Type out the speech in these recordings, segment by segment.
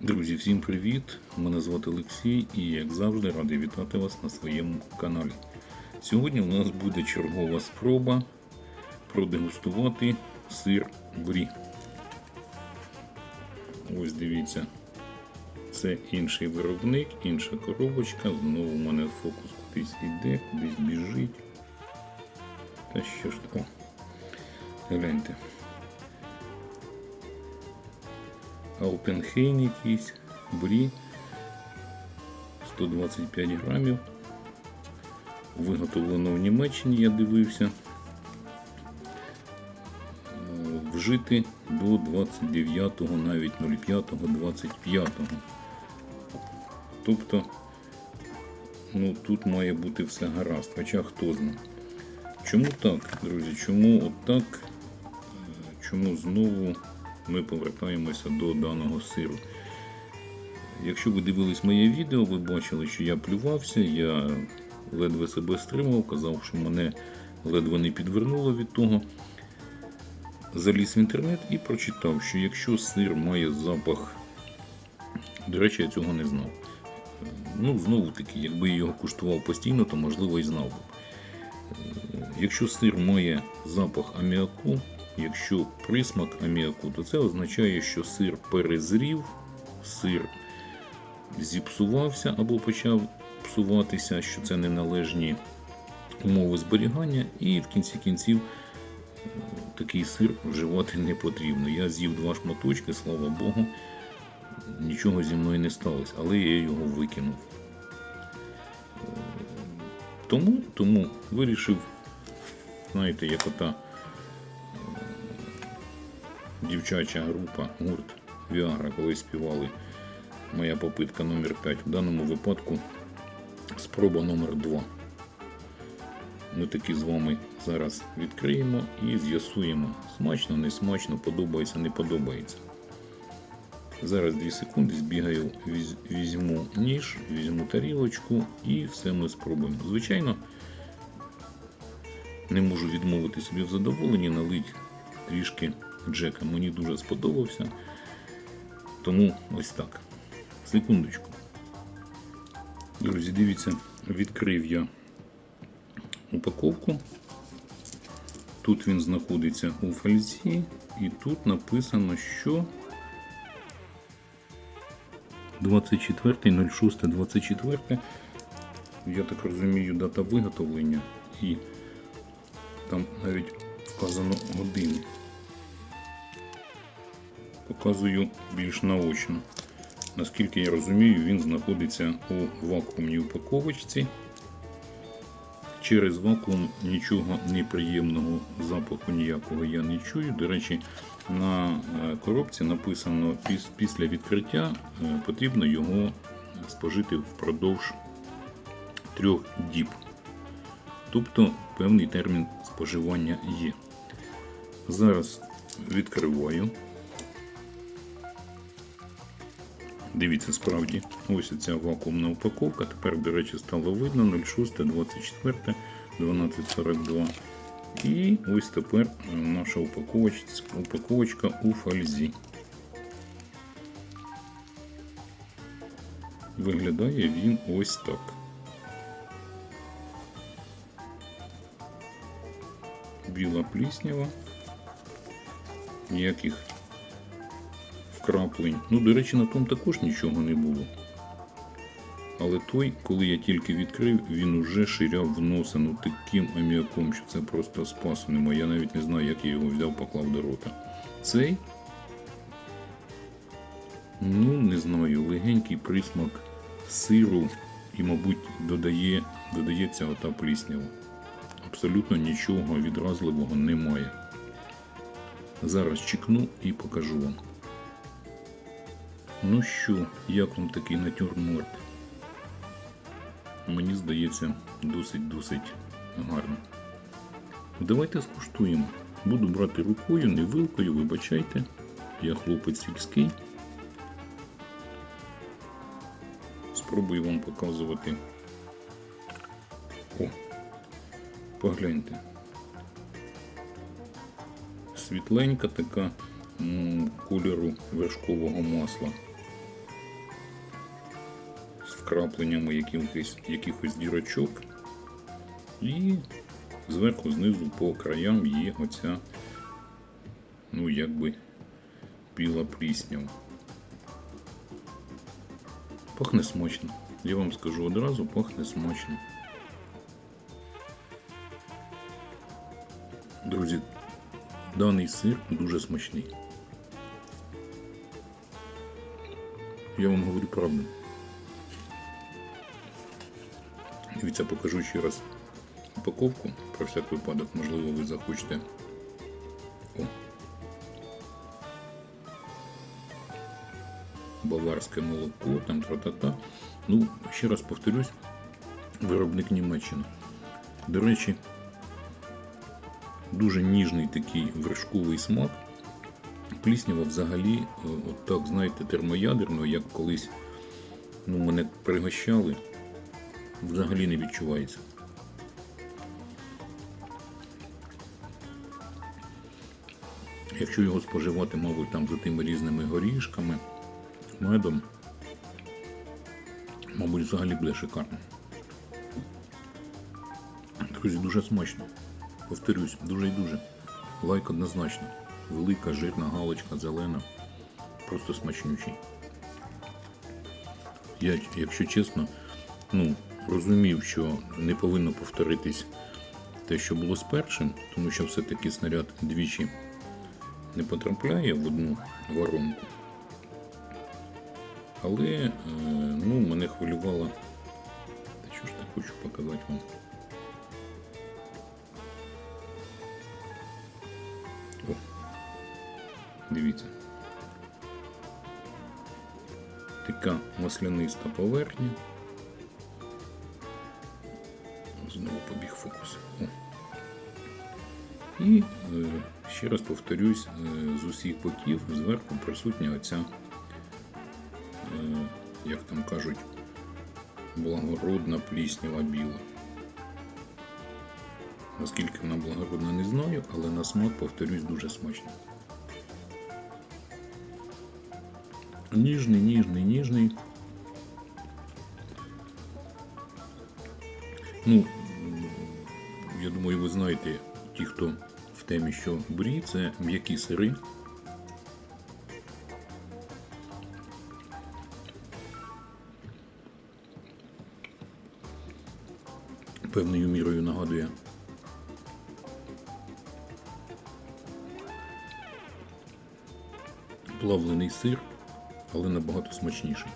Друзі, всім привіт! Мене звати Олексій і як завжди радий вітати вас на своєму каналі. Сьогодні у нас буде чергова спроба продегустувати сир брі. Ось дивіться, це інший виробник, інша коробочка. Знову у мене фокус кудись іде, кудись біжить. Та що ж О, гляньте. Алпенхейн якийсь, брі 125 грамів. Виготовлено в Німеччині, я дивився. Вжити до 29-го, навіть 05-го, 25-го. Тобто, ну тут має бути все гаразд, хоча хто знає. Чому так, друзі? Чому отак? Е, Чому знову ми повертаємося до даного сиру? Якщо ви дивились моє відео, ви бачили, що я плювався, я ледве себе стримав, казав, що мене ледве не підвернуло від того. Заліз в інтернет і прочитав, що якщо сир має запах, до речі, я цього не знав. Ну, знову таки, якби я його куштував постійно, то можливо і знав би. Якщо сир має запах аміаку, якщо присмак аміаку, то це означає, що сир перезрів, сир зіпсувався або почав псуватися, що це неналежні умови зберігання, і в кінці кінців е, такий сир вживати не потрібно. Я з'їв два шматочки, слава Богу, нічого зі мною не сталося, але я його викинув. Е, Тому, тому вирішив, знаєте, як ота дівчача група гурт Віагра, коли співали моя попитка номер 5 В даному випадку спроба номер 2 Ми таки з вами зараз відкриємо і з'ясуємо, смачно, не смачно, подобається, не подобається. Зараз 2 секунди збігаю, візьму ніж, візьму тарілочку і все ми спробуємо. Звичайно, не можу відмовити собі в задоволенні, налить трішки Джека. Мені дуже сподобався. Тому ось так. Секундочку. Друзі, дивіться, відкрив я упаковку. Тут він знаходиться у фользі, і тут написано, що 24.06.24. Я так розумію, дата виготовлення і там навіть вказано години. Показую більш наочно. Наскільки я розумію, він знаходиться у вакуумній упаковочці. Через вакуум нічого неприємного запаху ніякого я не чую. До речі, на е, коробці написано піс- після відкриття е, потрібно його спожити впродовж трьох діб. Тобто певний термін споживання є. Зараз відкриваю. Дивіться, справді, ось ця вакуумна упаковка. Тепер, до речі, стало видно 06, 24, 1242. І ось тепер наша упаковочка, упаковочка у фользі. Виглядає він ось так. Біла пліснява. Ніяких вкраплень. Ну, до речі, на тому також нічого не було. Але той, коли я тільки відкрив, він уже ширяв в носа ну таким аміаком, що це просто спасу немає. Я навіть не знаю, як я його взяв, поклав до рота. Цей, ну не знаю, легенький присмак сиру і, мабуть, додає, додається ота пліснява. Абсолютно нічого відразливого немає. Зараз чекну і покажу вам. Ну що, як вам такий натюрморт? Мені здається, досить-досить гарно. Давайте скуштуємо. Буду брати рукою, не вилкою, вибачайте. Я хлопець сільський. Спробую вам показувати. Погляньте. світленька така кольору вершкового масла. З вкрапленнями якихось, якихось дірочок. І зверху, знизу по краям є оця, ну якби біла пліснява. Пахне смачно. Я вам скажу одразу, пахне смачно. Друзі, даний сир дуже смачний. Я вам говорю правду. Дивіться, покажу ще раз упаковку про всяк випадок, можливо, ви захочете. О. Баварське молоко, там тра-та-та. Ну, ще раз повторюсь, виробник Німеччини. До речі, дуже ніжний такий вершковий смак. Пліснява взагалі, е, от так, знаєте, термоядерно, як колись ну, мене пригощали, взагалі не відчувається. Якщо його споживати, мабуть, там за тими різними горішками, медом, мабуть, взагалі буде шикарно. Друзі, дуже смачно. Повторюсь, дуже і дуже. Лайк однозначно. Велика, жирна галочка, зелена. Просто смачнючий. Я, якщо чесно, ну, розумів, що не повинно повторитись те, що було з першим, тому що все-таки снаряд двічі не потрапляє в одну воронку. Але е, ну, мене хвилювало. Та що ж так хочу показати вам? О, дивіться. Така масляниста поверхня. Знову побіг фокус. О. І е, ще раз повторюсь, е, з усіх боків зверху присутня оця, е, як там кажуть, благородна пліснява біла. Наскільки вона благородна, не знаю, але на смак, повторюсь, дуже смачно. Ніжний, ніжний, ніжний. Ну, я думаю, ви знаєте, ті, хто в темі, що брі, це м'які сири. Певною мірою нагадує плавлений сир, але набагато смачніший.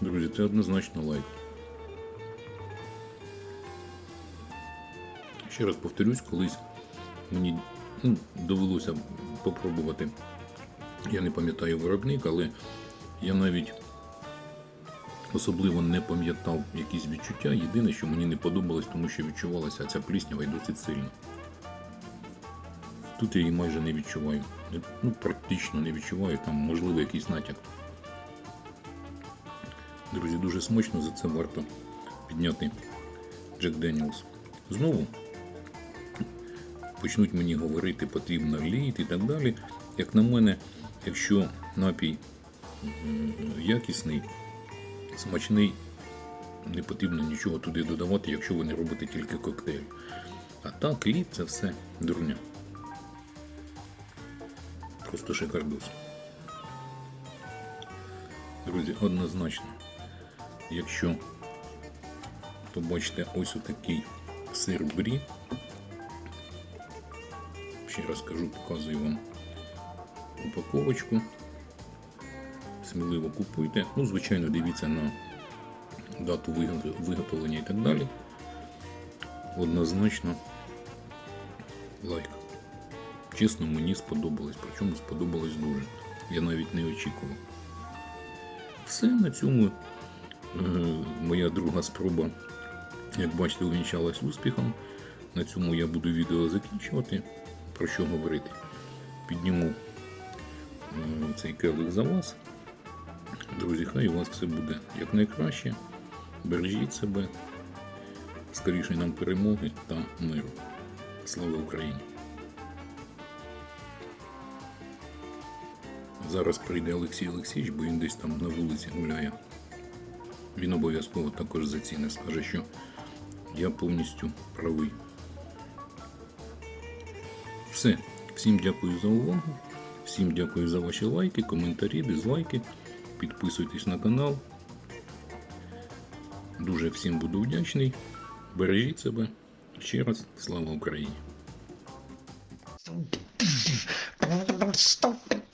Друзі, це однозначно лайк. Ще раз повторюсь, колись мені ну, довелося попробувати. Я не пам'ятаю виробник, але я навіть особливо не пам'ятав якісь відчуття. Єдине, що мені не подобалось, тому що відчувалася ця пліснява і досить сильно. Тут я її майже не відчуваю. Ну, практично не відчуваю, там можливо якийсь натяк. Друзі, дуже смачно, за це варто підняти Джек Деніелс. Знову почнуть мені говорити, потрібно лід і так далі. Як на мене, якщо напій якісний, смачний, не потрібно нічого туди додавати, якщо ви не робите тільки коктейль. А так, лід це все дурня. Просто шикардос. Друзі, однозначно, якщо побачите ось отакий сир брі, ще раз кажу, показую вам упаковочку. Сміливо купуйте. Ну, звичайно, дивіться на дату виготовлення і так далі. Однозначно лайк. Чесно, мені сподобалось, причому сподобалось дуже. Я навіть не очікував. Все на цьому е, моя друга спроба, як бачите, увінчалась успіхом. На цьому я буду відео закінчувати. Про що говорити? Підніму е, цей келих за вас. Друзі, хай у вас все буде якнайкраще. Бережіть себе, скоріше нам перемоги та миру. Слава Україні! Зараз прийде Олексій Олексійович, бо він десь там на вулиці гуляє. Він обов'язково також заціни, скаже, що я повністю правий. Все. Всім дякую за увагу. Всім дякую за ваші лайки, коментарі, дизлайки. Підписуйтесь на канал. Дуже всім буду вдячний. Бережіть себе. Ще раз слава Україні!